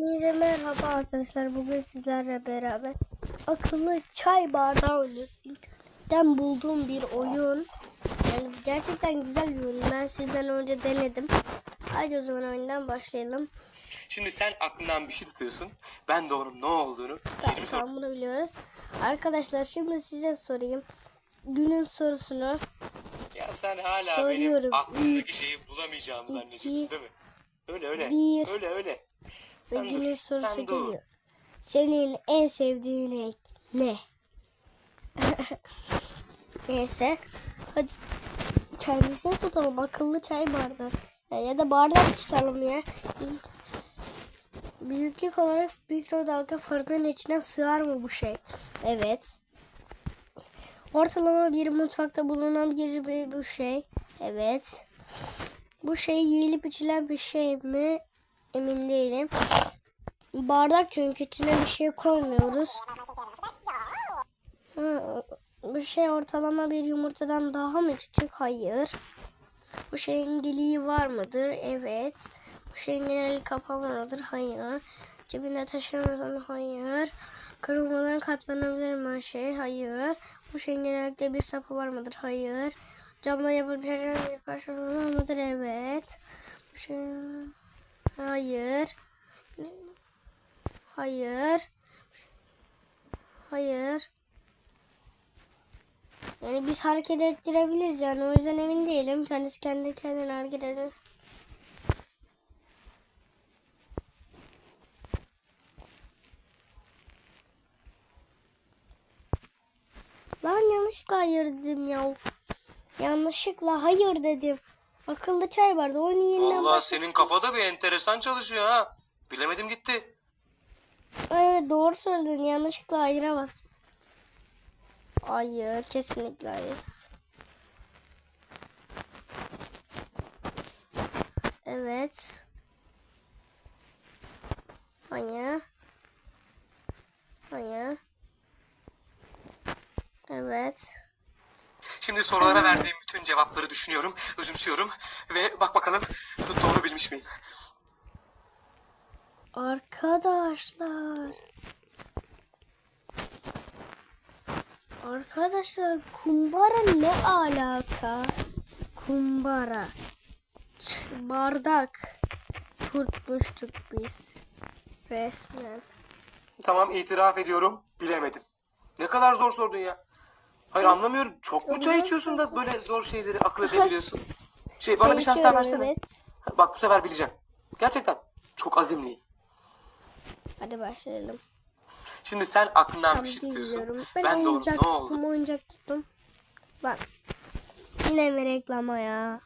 Hepinize merhaba arkadaşlar. Bugün sizlerle beraber akıllı çay bardağı oynuyoruz. İnternetten bulduğum bir oyun. Yani gerçekten güzel bir oyun. Ben sizden önce denedim. Hadi o zaman oyundan başlayalım. Şimdi sen aklından bir şey tutuyorsun. Ben de onun ne olduğunu Tamam, tamam bunu biliyoruz. Arkadaşlar şimdi size sorayım. Günün sorusunu Ya sen hala Soruyorum. benim aklımdaki şeyi bulamayacağımı zannediyorsun değil mi? Öyle öyle. bir. Öyle öyle. Sen dur. sorusu Sen dur. geliyor. Senin en sevdiğin renk ne? Neyse. Hadi kendisini tutalım. Akıllı çay bardağı. Ya, ya da bardak tutalım ya. Büyüklük olarak mikrodalga fırının içine sığar mı bu şey? Evet. Ortalama bir mutfakta bulunan bir, bir bu şey. Evet. Bu şey yiyilip içilen bir şey mi? Emin değilim. Bardak çünkü içine bir şey koymuyoruz. Ha, bu şey ortalama bir yumurtadan daha mı küçük? Hayır. Bu şeyin deliği var mıdır? Evet. Bu şeyin geneli kapamalıdır? Hayır. Cebinde taşımadan hayır. Kırılmadan katlanabilir mi her şey? Hayır. Bu şeyin genellikle bir sapı var mıdır? Hayır. Camdan yapılmış bir parça var mıdır? Evet. Bu şey... Hayır. Hayır. Hayır. Yani biz hareket ettirebiliriz yani o yüzden emin değilim. Kendisi kendi kendine hareket eder. Lan yanlışlıkla hayır dedim ya. Yanlışlıkla hayır dedim. Akıllı çay vardı. Onun yeniden Vallahi senin kafada bir enteresan çalışıyor ha. Bilemedim gitti. Evet doğru söyledin. Yanlışlıkla hayıra bas. Hayır. Kesinlikle hayır. Evet. Hayır. Hayır. Evet. Şimdi sorulara verdiğim bütün cevapları düşünüyorum, özümsüyorum ve bak bakalım doğru bilmiş miyim? Arkadaşlar. Arkadaşlar kumbara ne alaka? Kumbara. Bardak. Tutmuştuk biz. Resmen. Tamam itiraf ediyorum, bilemedim. Ne kadar zor sordun ya. Hayır anlamıyorum. Çok mu çay içiyorsun da böyle zor şeyleri akıl edebiliyorsun? Şey bana bir şans daha versene. Evet. Bak bu sefer bileceğim. Gerçekten çok azimliyim. Hadi başlayalım. Şimdi sen aklından Tam bir şey tutuyorsun. Ben, Ben, de oyuncak ne oldu? tuttum, oyuncak tuttum. Bak. Yine mi reklama ya?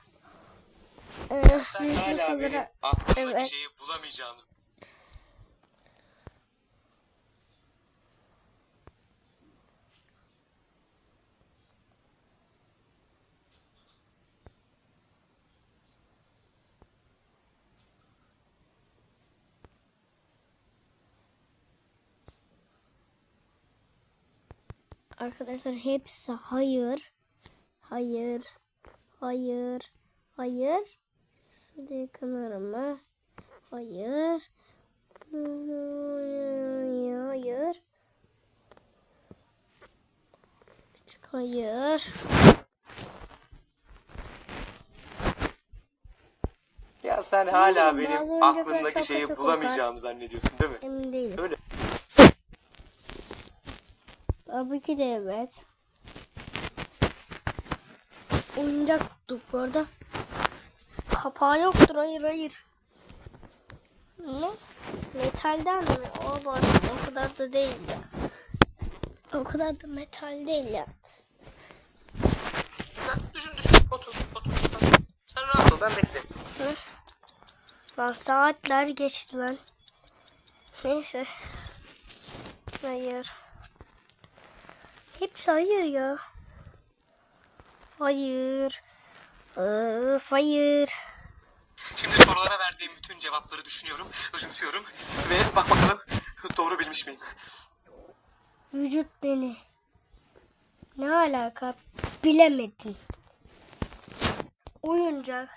Ee, Sen hala benim olarak- aklımdaki Evet. şeyi bulamayacağımı Arkadaşlar hepsi hayır. Hayır. Hayır. Hayır. Şurada yakınlarım mı? Hayır. Hayır. Küçük hayır. Ya sen hala benim aklımdaki şeyi bulamayacağımı zannediyorsun değil mi? Emin değilim. Öyle. Tabii ki de evet. Oyuncak tuttuk bu arada. Kapağı yoktur. Hayır hayır. Ne? Metalden mi? O var. O kadar da değil ya. O kadar da metal değil ya. Sen düşün düşün. Otur otur. Sen rahat ol ben beklerim. Hı? Lan saatler geçti lan. Neyse. Hayır. Hepsi hayır ya. Hayır. Öf hayır. Şimdi sorulara verdiğim bütün cevapları düşünüyorum, özümsüyorum ve bak bakalım doğru bilmiş miyim? Vücut beni. Ne alaka? Bilemedin. Oyuncak.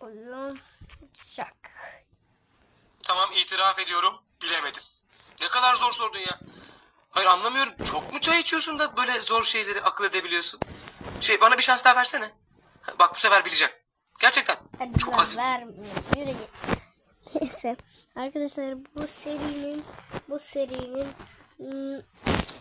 Oyuncak. itiraf ediyorum bilemedim. Ne kadar zor sordun ya. Hayır anlamıyorum. Çok mu çay içiyorsun da böyle zor şeyleri akıl edebiliyorsun? Şey bana bir şans daha versene. Ha, Bak bu sefer bileceğim. Gerçekten. Hadi Çok lan, asil. vermiyorum. Yürü git. Neyse. Arkadaşlar bu serinin bu serinin ım,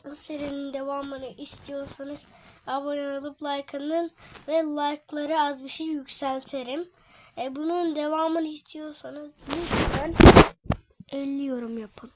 bu serinin devamını istiyorsanız abone olup like atın ve like'ları az bir şey yükselterim. E, bunun devamını istiyorsanız lütfen 50 yorum yapın.